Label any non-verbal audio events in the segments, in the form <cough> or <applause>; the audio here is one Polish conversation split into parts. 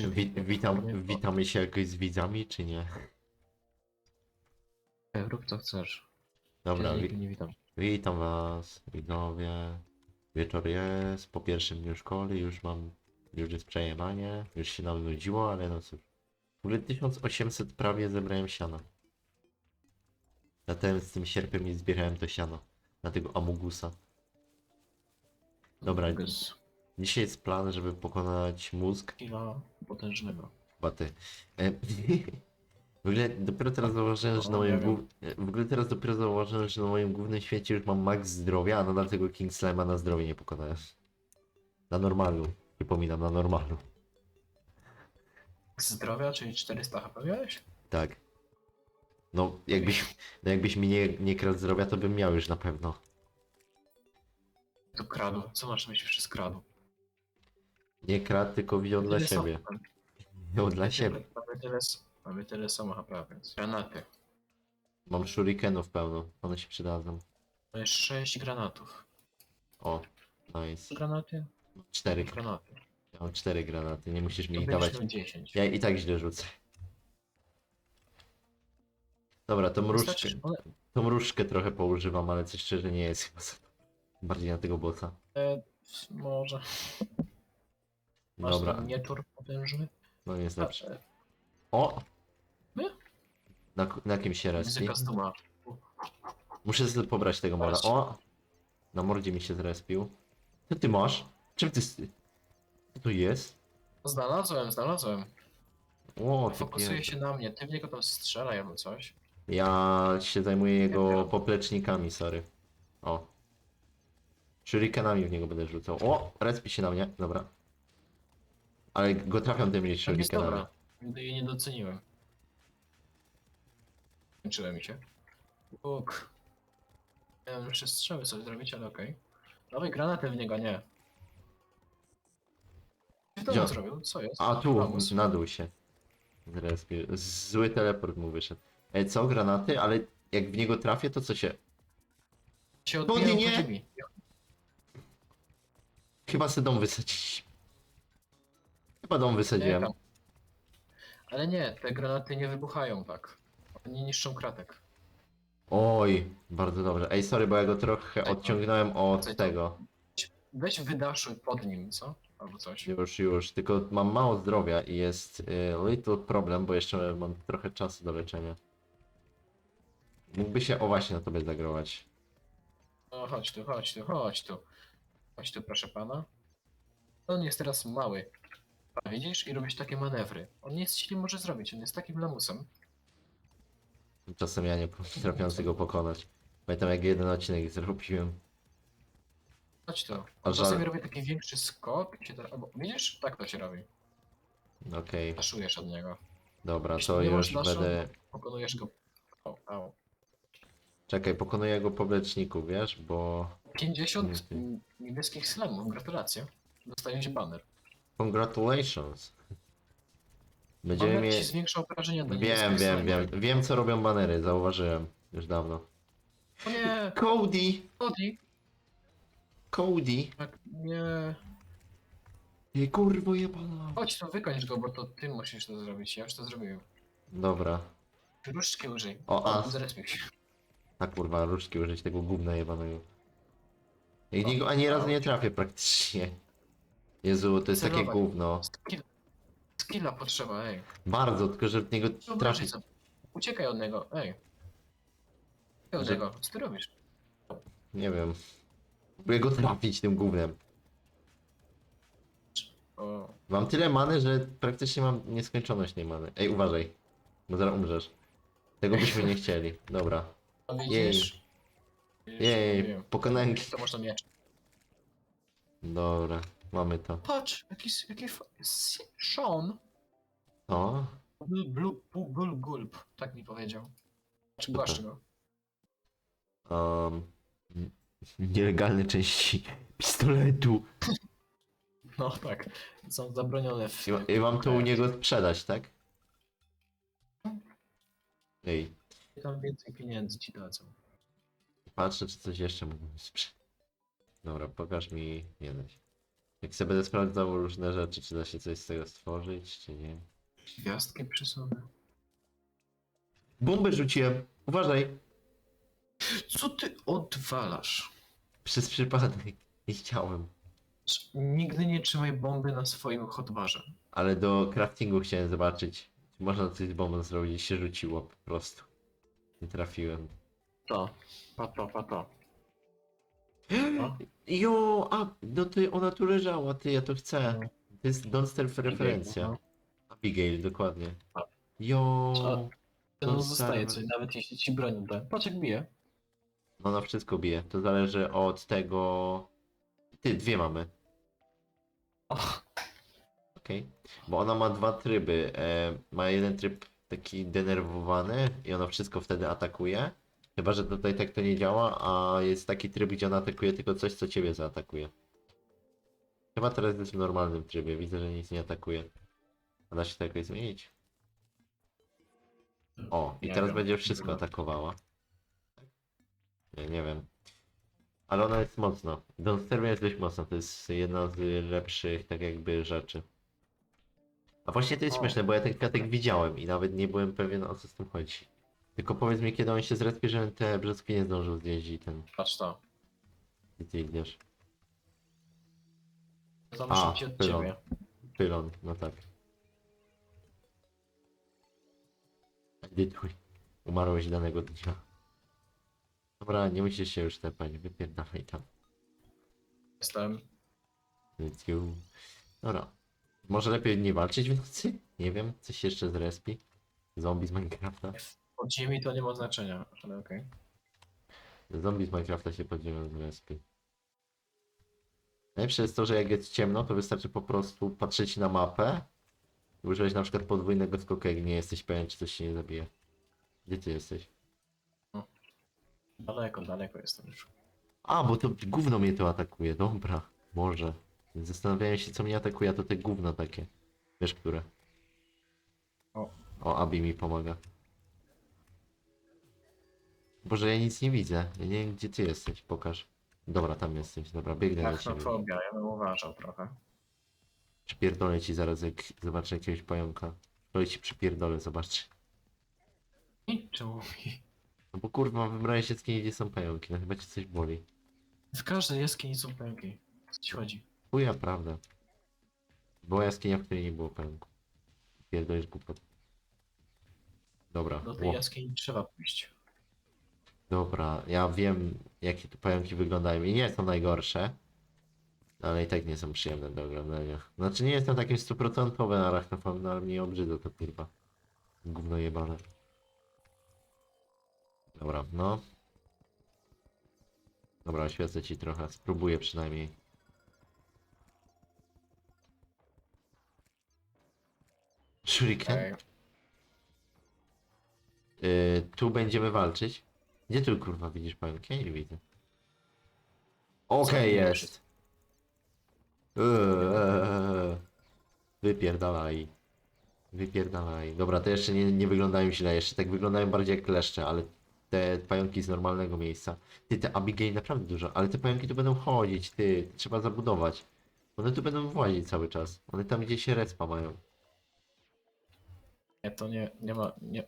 Czy Wi witam, witamy się jakoś z widzami, czy nie? Ej, Rób co chcesz. Dobra, wi nie witam. witam was, widzowie. Wieczór jest, po pierwszym dniu szkoły już mam, już jest przejemanie, już się nam nudziło, ale no cóż. W ogóle 1800 prawie zebrałem siana. Zatem z tym sierpem nie zbierałem to siano. Na tego Amugusa. Dobra, Bez dzisiaj jest plan, żeby pokonać mózg killa potężnego. Chyba ty. E, <laughs> W ogóle dopiero teraz zauważyłem, że na No, moim nie wiem. głów... W ogóle teraz dopiero zauważyłem, że na moim głównym świecie już mam max zdrowia, a nadal tego King Slime'a na zdrowie nie pokonałem. Na normalu. Przypominam, na normalu. Zdrowia, czyli 400 HP miałeś? Tak. No, jakbyś, no jakbyś mi nie, nie kradł zdrowia, to bym miał już na pewno. To kradł. Co masz na myśli przez kradł? Nie kradł, tylko wziął dla Tyle samo- siebie. Wziął dla siebie. Mamy tyle, mamy tyle samo HP, więc... Granaty. Mam shurikenów pełno, one się przydadzą. Masz 6 granatów. O, nice. Granaty? Cztery. Granaty. Ja mam cztery granaty, nie musisz mi To ich dawać. będziesz miał 10. Ja i tak źle rzucę. Dobra, tą różdżkę, Wystarczy, one, tą różdżkę trochę poużywam, ale coś szczerze nie jest chyba za. Bardziej na tego bossa. e, może. Masz Dobra, ten mieczur potężny? no nie jest A, lepszy. e, O! My? Na, na kim się respi? Muzyka. Muszę sobie pobrać tego mola. O! Na mordzie mi się zrespił. Co ty masz? Czym ty... s- Co tu jest? Znalazłem, znalazłem. O, ty Fokusuje pier... się na mnie, ty w niego tam strzelaj albo coś. Ja się zajmuję jego poplecznikami, sorry. O. Shurikenami w niego będę rzucał. O! Respi się na mnie, dobra. Ale go trafiam tymi Tak jest dobra. Nigdy jej nie doceniłem. Kończyłem mi się. Bóg. Miałem jeszcze strzały coś zrobić, ale okej. Dawaj granaty w niego, nie. Co to Gdzie? on zrobił? Co jest? A tu, Lamus. na dół się. Zły teleport mu wyszedł. E, co? Granaty? Ale jak w niego trafię, to co się... się odbijają nie! po ciebie. Chyba se dom wysadzić. Chyba dom wysadziłem. Tam. Ale nie, te granaty nie wybuchają tak. One niszczą kratek. Oj, bardzo dobrze. Ej, sorry, bo ja go trochę odciągnąłem od tego. Weź wydaszuj pod nim, co? Albo coś. Już, już. Tylko mam mało zdrowia i jest y, little problem, bo jeszcze mam trochę czasu do leczenia. Mógłby się, o właśnie, na tobie zagrować. No chodź tu, chodź tu, chodź tu. Chodź tu, proszę pana. On jest teraz mały. A widzisz? I robisz takie manewry. On nic ci nie może zrobić, on jest takim lamusem. Czasem ja nie trafiący go pokonać. Pamiętam jak jeden odcinek zrobiłem. Chodź. A On żal- czasami robi taki większy skok. da... albo, widzisz? Tak to się robi. Okej, Daszujesz od niego. dobra, Jeśli to nie masz już daszu- będę... Pokonujesz go. O, au. Czekaj, pokonuję go po wleczniku, wiesz, bo... 50 Mhm. niebieskich slamów, gratulacje. Dostajesz banner. Congratulations. Będziemy ci mieć... zwiększa obrażenia do Wiem, niebieskich wiem, wiem. Wiem co robią banery, zauważyłem. Już dawno. O nie! Cody! Cody! Cody! Tak, nie. Ej, kurwo jebana. Chodź tu, wykończ go, bo to ty musisz to zrobić. Ja już to zrobiłem. Dobra. Różdżki użyj. O, a. Zrespił się. Tak kurwa, różdżki użyć tego gówna jebanego. I niego ani razu nie trafię praktycznie. Jezu, to jest takie Celować. gówno. Skill. Skilla potrzeba, ej. Bardzo, tylko że w niego Wyobraź trafić. Uciekaj od niego, ej. Uciekaj od Że- niego. Co ty robisz? Nie wiem. Próbuję go trafić tym gównem. O, Mam tyle many, że praktycznie mam nieskończoność tej many. Ej, uważaj. Bo zaraz umrzesz. Tego byśmy nie chcieli. Dobra. a widzisz? Jej, mówiłem. pokonałem... To można miecz. Dobra, mamy to. Patrz, jakiś, jaki fa- Si- Sean. O, Blue, blue, blue, gulp. Tak mi powiedział. Czy go? um, nielegalne części pistoletu. No tak. Są zabronione w... I, I mam to u niego sprzedać, tak? Ej, Tam więcej pieniędzy ci dadzą. patrzę, czy coś jeszcze mógłbym sprzedać. Dobra, pokaż mi. Się. Jak sobie będę sprawdzał różne rzeczy, czy da się coś z tego stworzyć, czy nie. Gwiazdki przesunę. Bombę rzuciłem! Uważaj! Co ty odwalasz? Przez przypadek. Nie chciałem. Nigdy nie trzymaj bomby na swoim hotbarze. Ale do craftingu chciałem zobaczyć. Czy można coś z bombą zrobić się rzuciło po prostu. Nie trafiłem. To. Pa, pa, pa, pa. No. Jo, a, no ty, ona tu leżała, ty, ja to chcę. To jest Don't Starve referencja. No. Abigail, dokładnie. Jo? To To zostaje coś, nawet jeśli ci broń da. Patrz jak bije. no na wszystko bije. To zależy od tego... Ty, dwie mamy. Okej. Bo ona ma dwa tryby. E, ma jeden tryb taki denerwowany i ona wszystko wtedy atakuje. Chyba, że tutaj tak to nie działa, a jest taki tryb, gdzie ona atakuje tylko coś, co ciebie zaatakuje. Chyba teraz jest w normalnym trybie, widzę, że nic nie atakuje. A da się to jakoś zmienić? O, i Nie teraz wiem. będzie wszystko atakowała. Nie, nie wiem. Ale ona jest mocna. Don Stereo jest dość mocna, to jest jedna z lepszych tak jakby rzeczy. A właśnie to jest O. śmieszne, bo ja ten kwiatek widziałem i nawet nie byłem pewien o co z tym chodzi. Tylko powiedz mi kiedy on się zrespie, żebym te brzoski nie zdążył zjeść i ten... patrz to. I ty idziesz. Tam A, szybciej od pylon. ciebie. Pylon, no tak. Edytuj. Umarłeś danego dnia. Dobra, nie musisz się już tepać, wypierdalaj tam. Jestem. Edytuj. Dobra. Może lepiej nie walczyć w nocy? Nie wiem, coś się jeszcze z respi. Zombie z Minecrafta. Od ziemi to nie ma znaczenia, ale okej. Zombie z Minecrafta się podzielą z respi. Najlepsze jest to, że jak jest ciemno, to wystarczy po prostu patrzeć na mapę i używać na przykład podwójnego skoku, jak nie jesteś pewien, czy coś się nie zabije. Gdzie ty jesteś? Daleko, daleko jestem już. A, bo to gówno mnie to atakuje, dobra, może. Zastanawiałem się, co mnie atakuje, a to te gówno takie. Wiesz, które? O. O, Abi mi pomaga. Boże, ja nic nie widzę. Ja nie wiem, gdzie ty jesteś, pokaż. Dobra, tam jesteś, dobra, biegnę do ciebie. Arachnofobia, ja bym uważał trochę. Przypierdolę ci zaraz, jak zobaczę jakiegoś pająka. To ci przypierdolę, zobacz. I czemu mi? No bo kurwa, z kim, gdzie są pająki, no chyba ci coś boli. W każdej jaskini są pęki. Co ci chodzi? Chuja, prawda. Była jaskinia, w której nie było pająków. Pierdolisz głupot. Dobra, Do tej o, jaskini trzeba pójść. Dobra, ja wiem jakie tu pająki wyglądają i nie są najgorsze. Ale i tak nie są przyjemne do oglądania. Znaczy nie jestem takim stuprocentowym arachnofobem, no ale mnie obrzydza to kurwa. Gówno jebane. Dobra, no. Dobra, oświecę ci trochę, spróbuję przynajmniej. Shuriken? Okej. Y, tu będziemy walczyć. Gdzie tu kurwa widzisz pająki? Ja nie widzę. Okej, jest. Eee, Wypierdalaj. Wypierdalaj. Dobra, te jeszcze nie, nie wyglądają źle, jeszcze tak wyglądają bardziej jak kleszcze, ale te pająki z normalnego miejsca. Ty, te Abigail naprawdę dużo, ale te pająki tu będą chodzić, ty, trzeba zabudować. One tu będą włazić cały czas. One tam gdzieś się respa mają. Nie, to nie, nie ma, nie.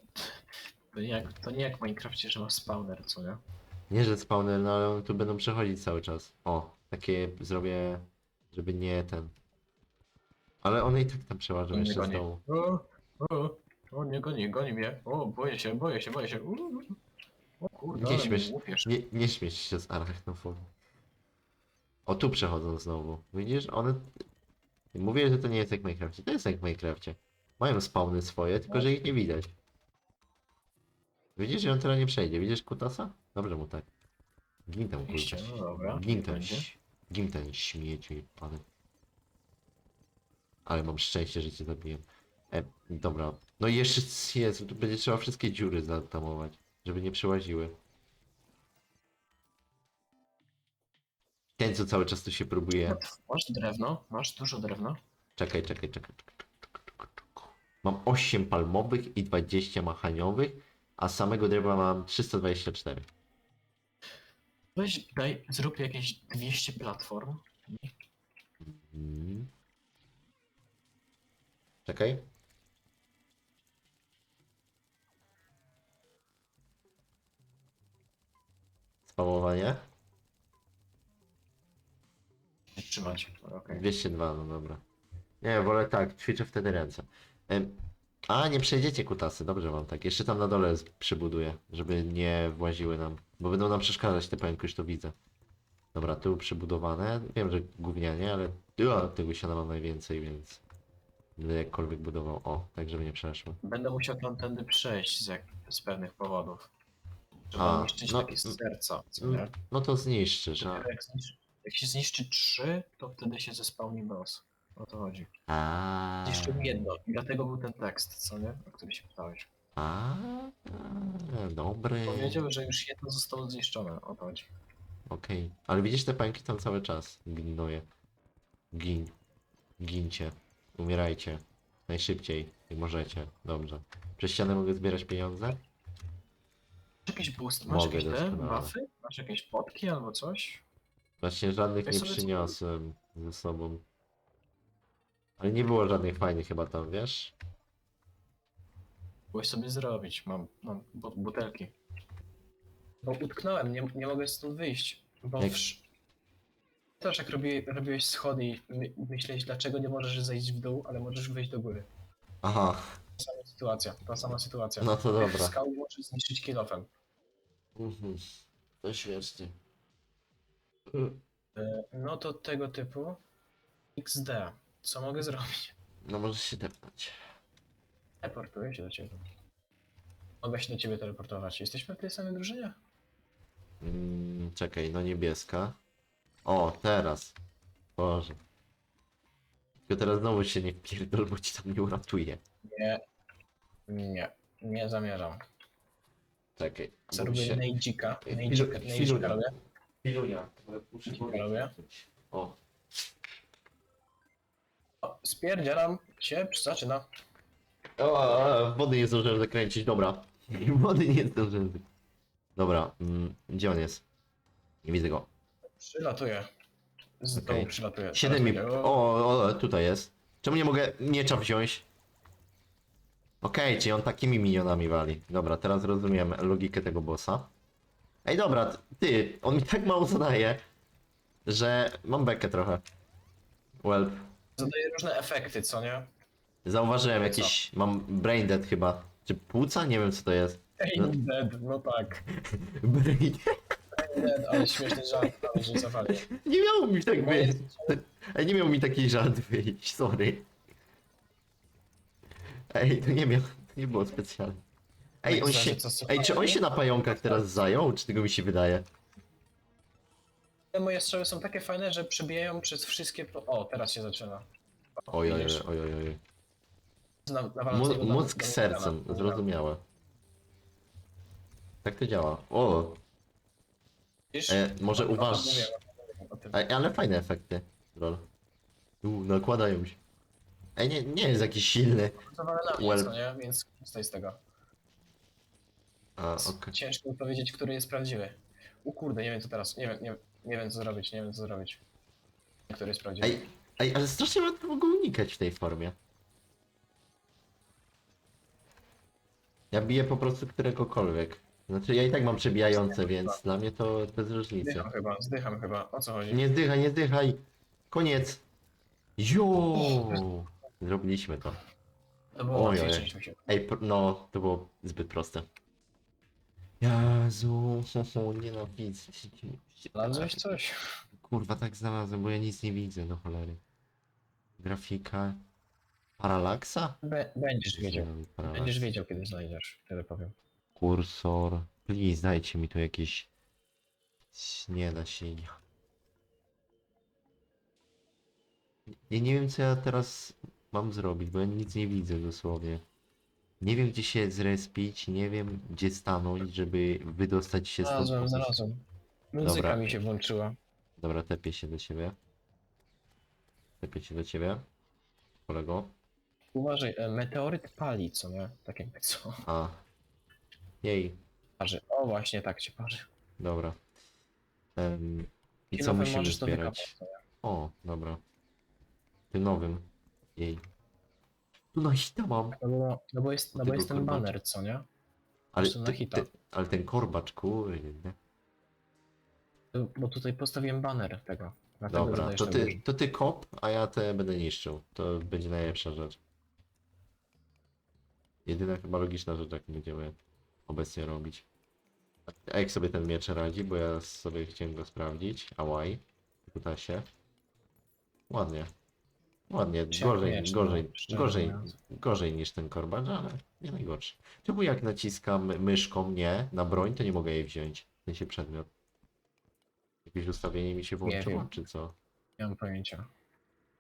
To nie, jak, to nie jak w Minecrafcie, że masz spawner, co nie? Nie, że spawner, no ale one tu będą przechodzić cały czas. O, takie zrobię, żeby nie ten. Ale one i tak tam przeważą Nie jeszcze z goni. dołu. O, o, o, nie goni, goni mnie. O, boję się, boję się, boję się. Uuu. O kurde, Nie ale śmiesz, mnie łupiesz. nie, nie śmieć się z arachnofobii. O, tu przechodzą znowu. Widzisz, one... Mówię, że to nie jest jak w Minecrafcie. To jest jak w Minecrafcie. Mają spawny swoje, tylko że ich nie widać. Widzisz, że on teraz nie przejdzie. Widzisz kutasa? Dobrze mu tak. Gin tam kurwa. no dobra. Gin ten, będzie. ś- gin ten śmieciu jebany. Ale mam szczęście, że cię zabiłem. E, dobra. No i jeszcze, Jezu, tu będzie trzeba wszystkie dziury zatamować, żeby nie przełaziły. Ten, co cały czas tu się próbuje. Masz drewno? Masz dużo drewna? Czekaj, czekaj, czekaj. czekaj, czekaj, czekaj, czekaj. Mam 8 palmowych i 20 machaniowych, a samego drewna mam 324. Weź, daj, zrób jakieś 200 platform. Mhm. Czekaj. Spamowanie? Trzymać. Okej. 202, no dobra. Nie, wolę tak, ćwiczę wtedy ręce. A, nie przejdziecie kutasy, dobrze mam tak. Jeszcze tam na dole z- przybuduję, żeby nie właziły nam, bo będą nam przeszkadzać te pęki, już to widzę. Dobra, tu przybudowane. Wiem, że gównianie, ale ja, tego się mam najwięcej, więc będę jakkolwiek budował. O, tak żeby nie przeszło. Będę musiał tamtędy przejść z, jak, z pewnych powodów. Żeby A, niszczyć no, takie mm, serca, co nie? No to zniszczysz, a... Jak, zniszczy, jak się zniszczy trzy, to wtedy się zespałni boss. O to chodzi. Zniszczył jedno. I dlatego był ten tekst, co nie? O który się pytałeś. A, dobry. Powiedział, że już jedno zostało zniszczone. O to chodzi. Okej, ale widzisz te pęki tam cały czas gnoje. Gin. Gincie. Umierajcie. Najszybciej, jak możecie. Dobrze. Przez ścianę mogę zbierać pieniądze? Masz jakiś boost? Masz Mogę, jakieś te doskonale. buffy? Masz jakieś potki albo coś? Właśnie żadnych nie sobie przyniosłem ze sobą. Ale nie było żadnych fajnych chyba tam, wiesz? Byłeś sobie zrobić. Mam, mam bu- butelki. Bo utknąłem, nie, nie mogę stąd wyjść. Bo Jak- wsz... też jak robi, robiłeś schody i my, myślałeś, dlaczego nie możesz zejść w dół, ale możesz wyjść do góry. Aha, Ta sama sytuacja, ta sama sytuacja. no to dobra. Skał możesz zniszczyć kilofem. Mhm. To świetnie. E, No to tego typu XD. Co mogę zrobić? No możesz się tepnąć. Teleportuję się do ciebie. Mogę się do ciebie teleportować. Jesteśmy w tej samej drużynie? Mm, czekaj, no niebieska. O, teraz. Boże. Tylko teraz znowu się nie wpierdol, bo ci tam nie uratuje. Nie. Nie. Nie zamierzam. Czekaj. Co bo robię się... Nejdzika chwilunia. nejdzika robię. Pilunia. Muszę Dzika powiedzieć. robię. O, O, spierdzielam się, zaczyna. o, o, wody nie zdążyłem zakręcić, dobra. <laughs> Wody nie zdążyłem. Dobra, mm, gdzie on jest? Nie widzę go. Przylatuję. Z Okej. dołu przylatuję. Siedem mi... Teraz O, o, tutaj jest. Czemu nie mogę miecza wziąć? Okej, czyli on takimi minionami wali. Dobra, teraz rozumiem logikę tego bossa. Ej, dobra, t- ty, on mi tak mało zadaje, że mam bekę trochę. Well, Zadaje różne efekty, co nie? zauważyłem jakiś, mam brain dead chyba. Czy płuca? Nie wiem co to jest. No. Pain dead, no tak. <laughs> Brain Pain dead, ale śmieszny żart, ale że zawalił. Nie miało mi tak wyjść. Ej, nie miał mi taki żart wyjść, sorry. Ej, to nie miał, to nie było specjalne. Ej, on się, ej, czy on się na pająkach teraz zajął, czy tego mi się wydaje? Te moje strzały są takie fajne, że przebijają przez wszystkie... po- O, teraz się zaczyna. Oj, oj, oj, oj, nawalam Mózg na- na- sercem, na- zrozumiałe. Tak to działa. O, Widzisz? e, może O uważ... mówiłem, o tym. Ej, ale fajne efekty. Lol. U, nakładają się. Ej, nie, nie jest jakiś silny. Zawalę na mnie, Well. co nie? Więc korzystaj z tego. A, okej. Ciężko mi powiedzieć, który jest prawdziwy. U kurde, nie wiem co teraz, nie wiem, nie, nie wiem co zrobić, nie wiem co zrobić. Który jest prawdziwy. Ej, ej, ale strasznie łatwo mogę unikać w tej formie. Ja biję po prostu któregokolwiek. Znaczy ja i tak mam przebijające, więc dla mnie to bez różnicy. Zdycham chyba, zdycham chyba. O co chodzi? Nie zdychaj, nie zdychaj! Koniec! Jo! Zrobiliśmy to. To było Oj, łatwiejsze oj. niż mi się. Ej, pr- no, to było zbyt proste. Jezu, ho, ho, nienawidzę. Znalazłeś coś? Kurwa, tak znalazłem, bo ja nic nie widzę, do cholery. Grafika. Paralaksa? Be- będziesz wiedział. Będziesz wiedział, kiedy znajdziesz. Tyle powiem. Kursor. Please, dajcie mi tu jakieś... Nie da się. Ja nie wiem, co ja teraz mam zrobić, bo ja nic nie widzę dosłownie. Nie wiem, gdzie się zrespić, nie wiem, gdzie stanąć, żeby wydostać się stąd. Znalazłem, znalazłem. Muzyka Dobra. mi się włączyła. Dobra, tepię się do ciebie. Tepię się do ciebie. Kolego. Uważaj, e, meteoryt pali, co nie? Tak jakby co? A. Jej, Parzy. O, właśnie tak się parzy. dobra. Em, I co musimy możesz to zbierać? wykopać, co nie? O, dobra. Tym nowym. Jej. Tu na hita mam. No bo, no bo jest, no bo Tego jest ten kurwa. baner, co nie? Ale, na hita. ale ten korbacz, kurde. Bo tutaj postawiłem baner tego. Dlatego Dobra, zadajesz to ty, to ty kop, a ja te będę niszczył. To będzie najlepsza rzecz. Jedyna chyba logiczna rzecz, jaką będziemy obecnie robić. A jak sobie ten miecz radzi, bo ja sobie chciałem go sprawdzić. Ałaj. Pyta się. Ładnie. Ładnie, gorzej, gorzej, szczerze gorzej, mówiąc. gorzej niż ten korbacz, ale nie najgorszy. Czemu jak naciskam myszką nie na broń, to nie mogę jej wziąć? W sensie przedmiot. Jakieś ustawienie mi się włączyło, wiem. czy co? Nie mam pojęcia.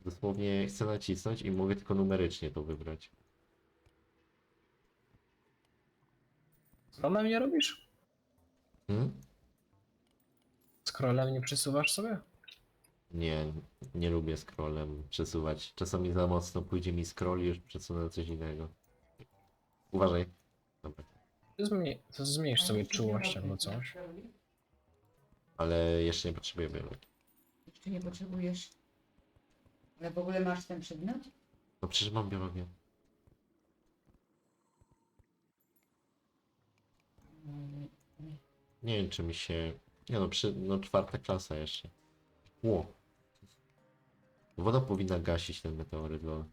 Dosłownie chcę nacisnąć i mogę tylko numerycznie to wybrać. Scrollem nie robisz? Hmm? Scrollem nie przesuwasz sobie? Nie, nie lubię scrollem przesuwać. Czasami za mocno pójdzie mi scroll i już przesunę coś innego. Uważaj. Dobra. To, zmniej, to zmniejsz sobie czułość albo coś. Ale jeszcze nie potrzebuję biologii. Jeszcze nie potrzebujesz. Ale w ogóle masz ten przedmiot? No przecież mam biologię. Mm, Nie wiem czy mi się... Nie no, przy... no czwarta klasa jeszcze. Ło. Woda powinna gasić ten meteoryt, lol.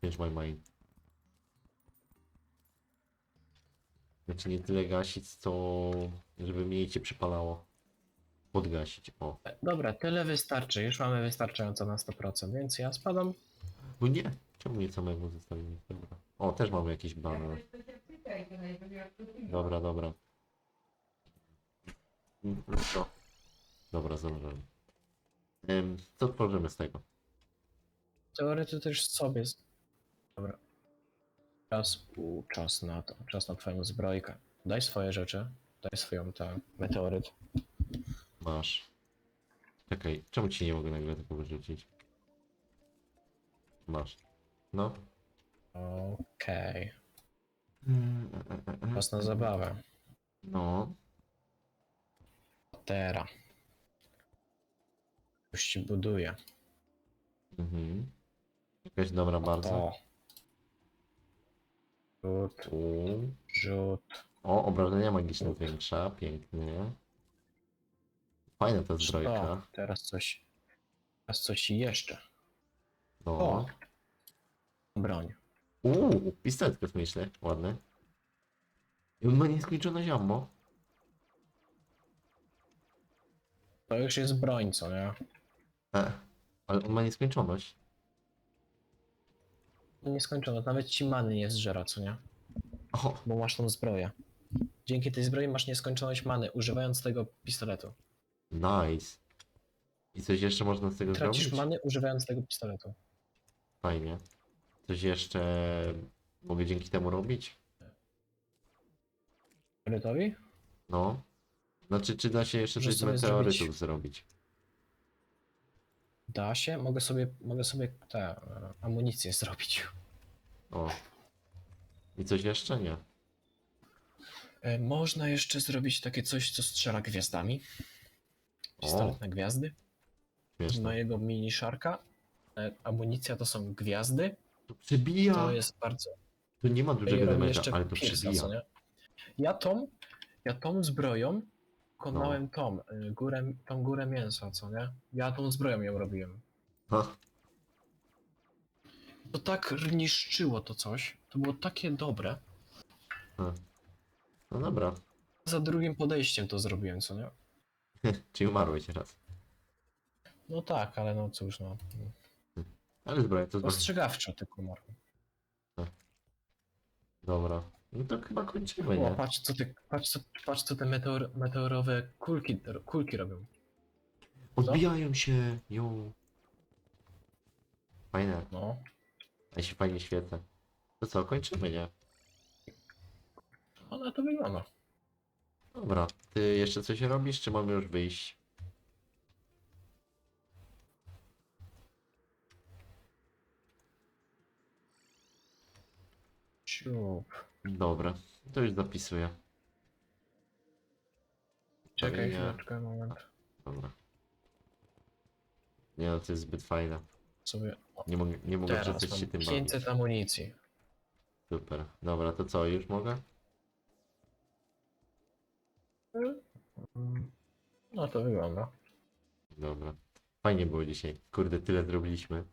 Change my mind. Znaczy nie tyle gasić, co żeby mniej cię przypalało. Podgasić, o. Dobra, tyle wystarczy. Już mamy wystarczająco na 100%, więc ja spadam. No nie, czemu mnie samego zostawili? Dobra. O, też mamy jakiś baner. Dobra, dobra. No. Dobra, zdążyłem. Ym, co tworzymy z tego? Teoretycznie też sobie. z- Dobra. Czas, u, czas na to. Czas na twoją zbrojkę. Daj swoje rzeczy. Daj swoją tę meteoryt. Masz. Czekaj, czemu ci nie mogę nagle tego wyrzucić? Masz. No. Okej. Mm, e, Czas na zabawę. No. Patera. Już ci buduje. Mhm. Jakaś dobra bardzo. To. Rzut, rzut. O, obrażenia magiczne zwiększa. Pięknie. Fajna ta zbrojka. O, teraz coś. Teraz coś jeszcze. No. O. Broń. Uuu, pistolet kosmiczny. Ładny. I on ma nieskończoność ammo. To już jest broń, co nie? E, ale on ma nieskończoność. Nieskończone. Nawet ci many nie zżera, co nie? O, Bo masz tą zbroję. Dzięki tej zbroi masz nieskończoność many, używając tego pistoletu. nice. I coś jeszcze można z tego Tracisz zrobić? many, używając tego pistoletu. Fajnie. Coś jeszcze mogę dzięki temu robić? Meteorytowi? No. Znaczy, czy da się jeszcze Możesz coś z sobie meteorytów zrobić? Da się. Mogę sobie, mogę sobie tę e, amunicję zrobić. O. I coś jeszcze? Nie. E, Można jeszcze zrobić takie coś, co strzela gwiazdami. Pistolet na gwiazdy. Śmieszne. Na jego mini szarka. E, Amunicja to są gwiazdy. To przebija! To jest bardzo. Nie ma dużego robi damage'a, ale to piersa, przebija. co nie? Ja tą, ja tą zbroją konałem tą, y, górę, tą górę mięsa, co nie? Ja tą zbroją ją robiłem. Ha, To tak niszczyło to coś. To było takie dobre. no dobra. Za drugim podejściem to zrobiłem, co nie? Czyli umarłeś raz. No tak, ale no cóż, no. Ale zbroja to zbroja. Ostrzegawczo tylko umarł. Dobra. No to chyba kończymy, O, nie? patrz co, ty, patrz, co, patrz co te meteor, meteorowe kulki, kulki robią. Odbijają się, ją. Fajne. No. Ja się fajnie świecę. To co, kończymy, nie? Ona to wygląda. Dobra. Ty jeszcze coś robisz, czy mamy już wyjść? Ciup. Dobra. To już zapisuję. Czekaj Fajnie. chwileczkę, moment. Dobra. Nie no, to jest zbyt fajne. Sobie Nie mogę, nie mogę teraz przestać się mam tym bawić. 500 amunicji. Super. Dobra, to co, już mogę? Mm, No to wygląda. Dobra. Fajnie było dzisiaj. Kurde, tyle zrobiliśmy.